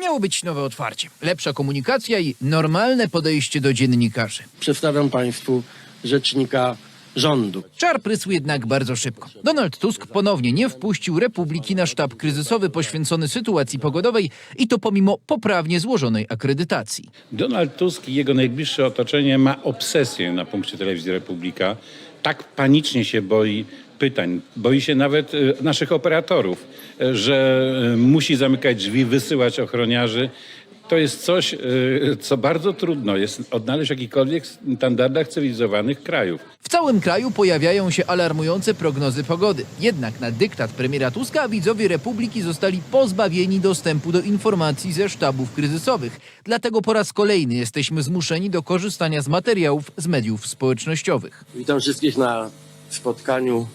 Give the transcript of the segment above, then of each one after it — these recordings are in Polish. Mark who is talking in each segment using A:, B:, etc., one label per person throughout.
A: Miało być nowe otwarcie, lepsza komunikacja i normalne podejście do dziennikarzy.
B: Przedstawiam Państwu rzecznika rządu.
A: Czar prysł jednak bardzo szybko. Donald Tusk ponownie nie wpuścił Republiki na sztab kryzysowy poświęcony sytuacji pogodowej i to pomimo poprawnie złożonej akredytacji.
C: Donald Tusk i jego najbliższe otoczenie ma obsesję na punkcie telewizji Republika. Tak panicznie się boi pytań, boi się nawet y, naszych operatorów, y, że y, musi zamykać drzwi, wysyłać ochroniarzy. To jest coś, co bardzo trudno jest odnaleźć w jakichkolwiek standardach cywilizowanych krajów.
A: W całym kraju pojawiają się alarmujące prognozy pogody. Jednak na dyktat premiera Tuska widzowie Republiki zostali pozbawieni dostępu do informacji ze sztabów kryzysowych. Dlatego po raz kolejny jesteśmy zmuszeni do korzystania z materiałów z mediów społecznościowych.
B: Witam wszystkich na spotkaniu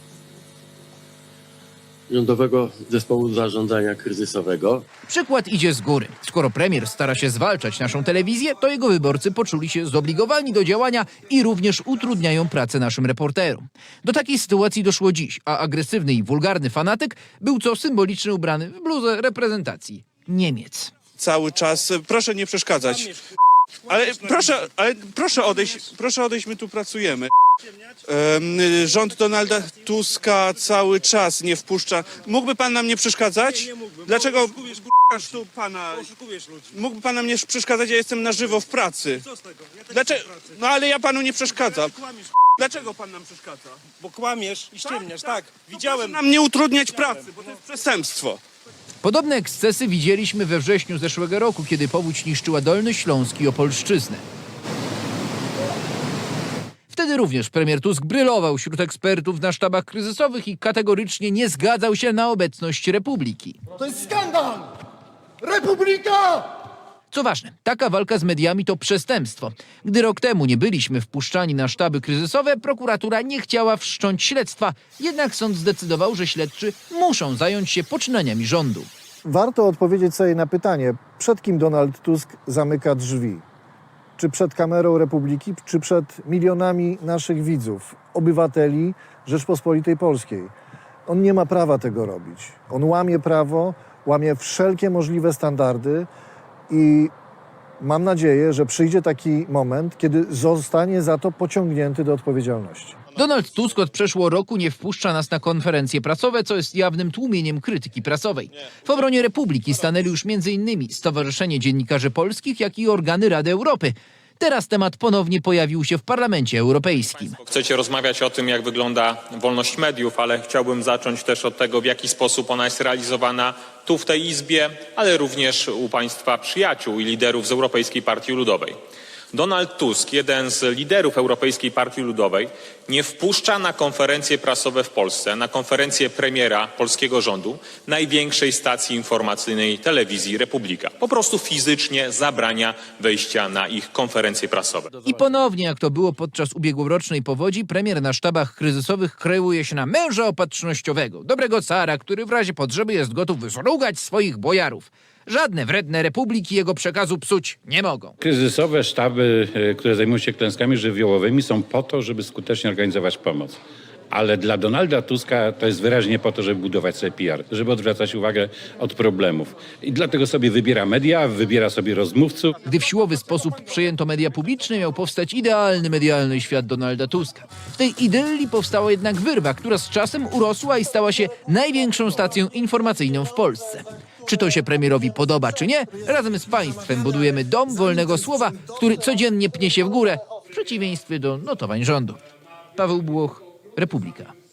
B: Rządowego Zespołu Zarządzania Kryzysowego.
A: Przykład idzie z góry. Skoro premier stara się zwalczać naszą telewizję, to jego wyborcy poczuli się zobligowani do działania i również utrudniają pracę naszym reporterom. Do takiej sytuacji doszło dziś, a agresywny i wulgarny fanatyk był co symbolicznie ubrany w bluzę reprezentacji Niemiec.
D: cały czas. Proszę nie przeszkadzać. Ale proszę, ale proszę odejść, proszę odejść, my tu pracujemy. Em, Rząd Donalda Tuska cały czas nie wpuszcza. Mógłby pan nam nie przeszkadzać? Dlaczego tu pana? Mógłby pan nam nie przeszkadzać? Ja jestem na żywo w pracy. Dlaczego? No ale ja panu nie przeszkadzam. Dlaczego pan nam przeszkadza?
E: Bo kłamiesz i ściemniasz, tak.
D: Proszę
E: Widziałem.
D: nam nie utrudniać pracy, bo to jest przestępstwo.
A: Podobne ekscesy widzieliśmy we wrześniu zeszłego roku, kiedy powódź niszczyła Dolny Śląsk i Opolszczyznę. Wtedy również premier Tusk brylował wśród ekspertów na sztabach kryzysowych i kategorycznie nie zgadzał się na obecność Republiki.
F: To jest skandal! Republika!
A: Co ważne, taka walka z mediami to przestępstwo. Gdy rok temu nie byliśmy wpuszczani na sztaby kryzysowe, prokuratura nie chciała wszcząć śledztwa. Jednak sąd zdecydował, że śledczy muszą zająć się poczynaniami rządu.
G: Warto odpowiedzieć sobie na pytanie, przed kim Donald Tusk zamyka drzwi? Czy przed kamerą Republiki, czy przed milionami naszych widzów, obywateli Rzeczpospolitej Polskiej? On nie ma prawa tego robić. On łamie prawo, łamie wszelkie możliwe standardy i mam nadzieję, że przyjdzie taki moment, kiedy zostanie za to pociągnięty do odpowiedzialności.
A: Donald Tusk od przeszło roku nie wpuszcza nas na konferencje prasowe, co jest jawnym tłumieniem krytyki prasowej. W obronie Republiki stanęli już m.in. Stowarzyszenie Dziennikarzy Polskich, jak i organy Rady Europy. Teraz temat ponownie pojawił się w Parlamencie Europejskim.
H: Chcecie rozmawiać o tym, jak wygląda wolność mediów, ale chciałbym zacząć też od tego, w jaki sposób ona jest realizowana tu w tej Izbie, ale również u Państwa przyjaciół i liderów z Europejskiej Partii Ludowej. Donald Tusk, jeden z liderów Europejskiej Partii Ludowej, nie wpuszcza na konferencje prasowe w Polsce, na konferencję premiera polskiego rządu, największej stacji informacyjnej telewizji Republika. Po prostu fizycznie zabrania wejścia na ich konferencje prasowe.
A: I ponownie, jak to było podczas ubiegłorocznej powodzi, premier na sztabach kryzysowych kreuje się na męża opatrznościowego, dobrego cara, który w razie potrzeby jest gotów zrugać swoich bojarów. Żadne wredne republiki jego przekazu psuć nie mogą.
C: Kryzysowe sztaby, e, które zajmują się klęskami żywiołowymi, są po to, żeby skutecznie organizować pomoc. Ale dla Donalda Tuska to jest wyraźnie po to, żeby budować sobie PR, żeby odwracać uwagę od problemów. I dlatego sobie wybiera media, wybiera sobie rozmówców.
A: Gdy w siłowy sposób przejęto media publiczne, miał powstać idealny medialny świat Donalda Tuska. W tej idylii powstała jednak wyrwa, która z czasem urosła i stała się największą stacją informacyjną w Polsce. Czy to się premierowi podoba, czy nie, razem z państwem budujemy dom wolnego słowa, który codziennie pnie się w górę, w przeciwieństwie do notowań rządu. Paweł Błoch, Republika.